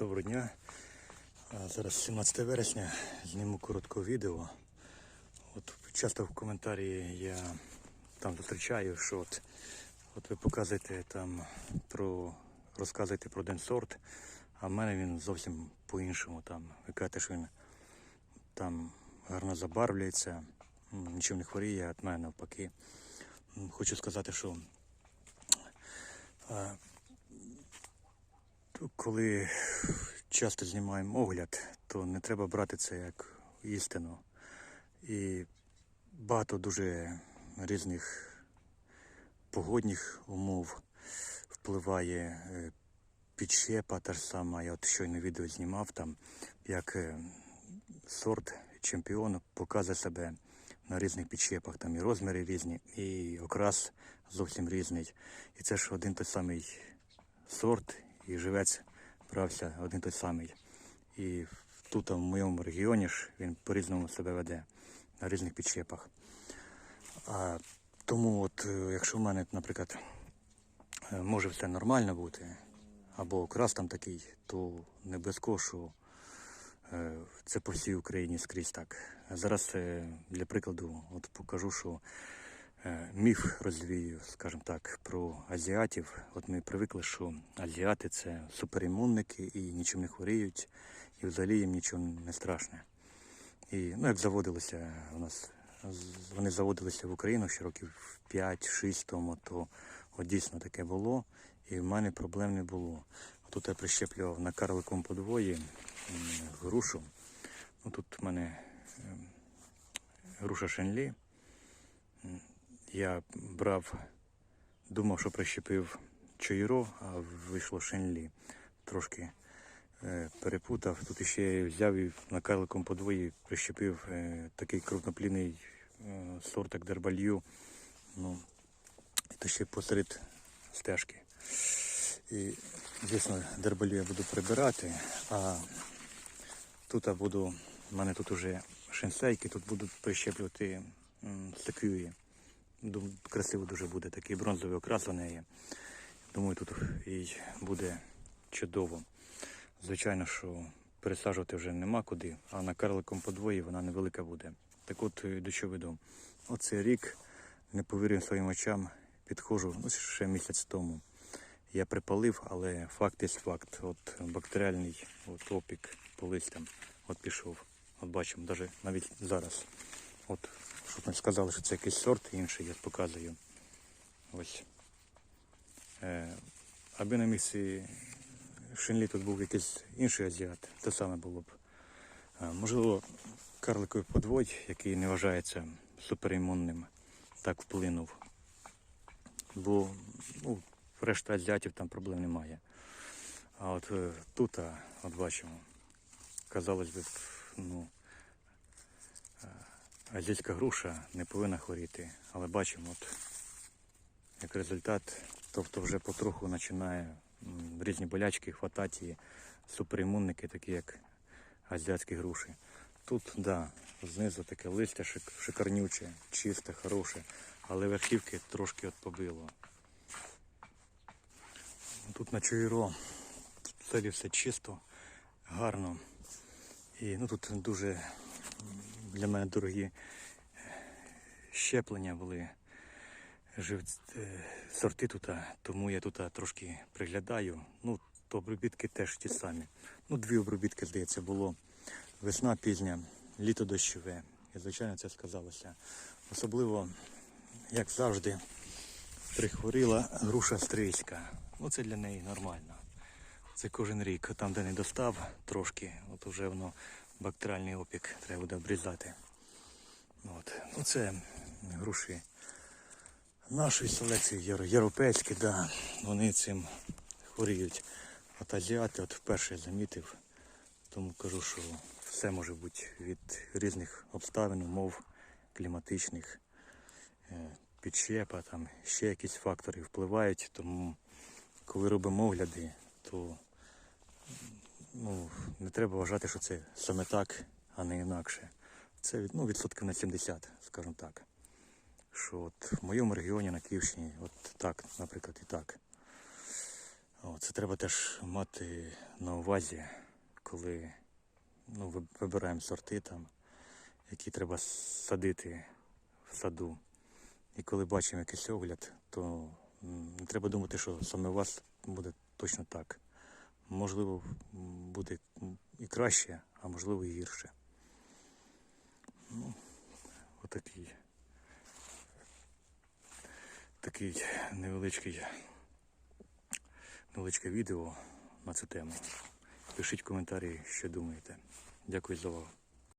Доброго дня. Зараз 17 вересня, зніму коротке відео. От часто в коментарі я там зустрічаю, що от, от ви показуєте там про розказуєте про один сорт, а в мене він зовсім по-іншому. Там ви кажете, що він там гарно забарвлюється, нічим не хворіє, а от мене навпаки. Хочу сказати, що коли часто знімаємо огляд, то не треба брати це як істину. І багато дуже різних погодних умов впливає е, підщепа та ж сама. Я от щойно відео знімав там, як е, сорт чемпіон показує себе на різних підщепах. Там і розміри різні, і окрас зовсім різний. І це ж один той самий сорт, і живець брався один той самий. І тут, в моєму регіоні ж, він по-різному себе веде на різних підщепах. А, тому, от, е, якщо в мене, наприклад, е, може все нормально бути, або окрас там такий, то не обов'язково, що е, це по всій Україні скрізь так. Зараз для прикладу от покажу, що міф розвію, скажімо так, про азіатів. От ми привикли, що азіати це суперімунники і нічим не хворіють, і взагалі їм нічого не страшне. І ну, як заводилися у нас, вони заводилися в Україну ще років 5-6 тому, то от дійсно таке було, і в мене проблем не було. Тут я прищеплював на карликовому подвої грушу. Ну, тут в мене ем, груша Шенлі. Я брав, думав, що прищепив чойро, а вийшло Шенлі. Трошки е, перепутав. Тут ще взяв і на карликовому подвої прищепив е, такий крупноплідний е, сорт, як дербалью. Ну, то ще посеред стежки. І, звісно, дербалю я буду прибирати, а тут я буду, в мене тут уже шинсейки, тут буду прищеплювати секвюї. Красиво дуже буде, такий бронзовий окрас у неї. Думаю, тут і буде чудово. Звичайно, що пересаджувати вже нема куди, а на карликом подвої вона невелика буде. Так от до чого веду. Оцей рік не повірив своїм очам, підходжу ну, ще місяць тому. Я припалив, але факт є факт. От бактеріальний от опік по листям от пішов. От бачимо, навіть зараз. Щоб не сказали, що це якийсь сорт інший, я показую. Ось. Е, аби на місці Шинлі тут був якийсь інший азіат, те саме було б. Е, можливо, карликовий подвой, який не вважається суперімунним, так вплинув. Бо ну, решта азіатів там проблем немає. А от е, тут, от бачимо, казалось би, ну, азійська груша не повинна хворіти, але бачимо, от, як результат, тобто вже потроху починає різні болячки хватати і суперімунники, такі як азіатські груші. Тут, да, знизу таке листя шикарнюче, чисте, хороше, але верхівки трошки от побило. Тут на чойро тут все чисто, гарно. І ну, тут дуже для мене дорогі щеплення були е, сорти тут, тому я тут трошки приглядаю. Ну, то обробітки теж ті самі. Ну, дві обробітки, здається, було. Весна пізня, літо дощове. І, звичайно, це сказалося. Особливо, як завжди, прихворіла груша стрийська. Ну, це для неї нормально. Це кожен рік. Там, де не достав трошки, от уже воно бактеріальний опік треба буде обрізати. От. Ну, це груші нашої селекції, європейські, да, вони цим хворіють. От азіати, от вперше замітив, тому кажу, що все може бути від різних обставин, умов кліматичних, е, підщепа, там ще якісь фактори впливають. Тому коли робимо огляди, то ну, не треба вважати, що це саме так, а не інакше. Це ну, відсотків на 70, скажімо так. Що от в моєму регіоні на Київщині, от так, наприклад, і так. Це треба теж мати на увазі, коли ну, вибираємо сорти там, які треба садити в саду. І коли бачимо якийсь огляд, то не треба думати, що саме у вас буде точно так. Можливо, буде і краще, а можливо і гірше. Ну, отакий. Такий невеличкий, невеличке відео на цю тему. Пишіть коментарі, що думаєте. Дякую за увагу.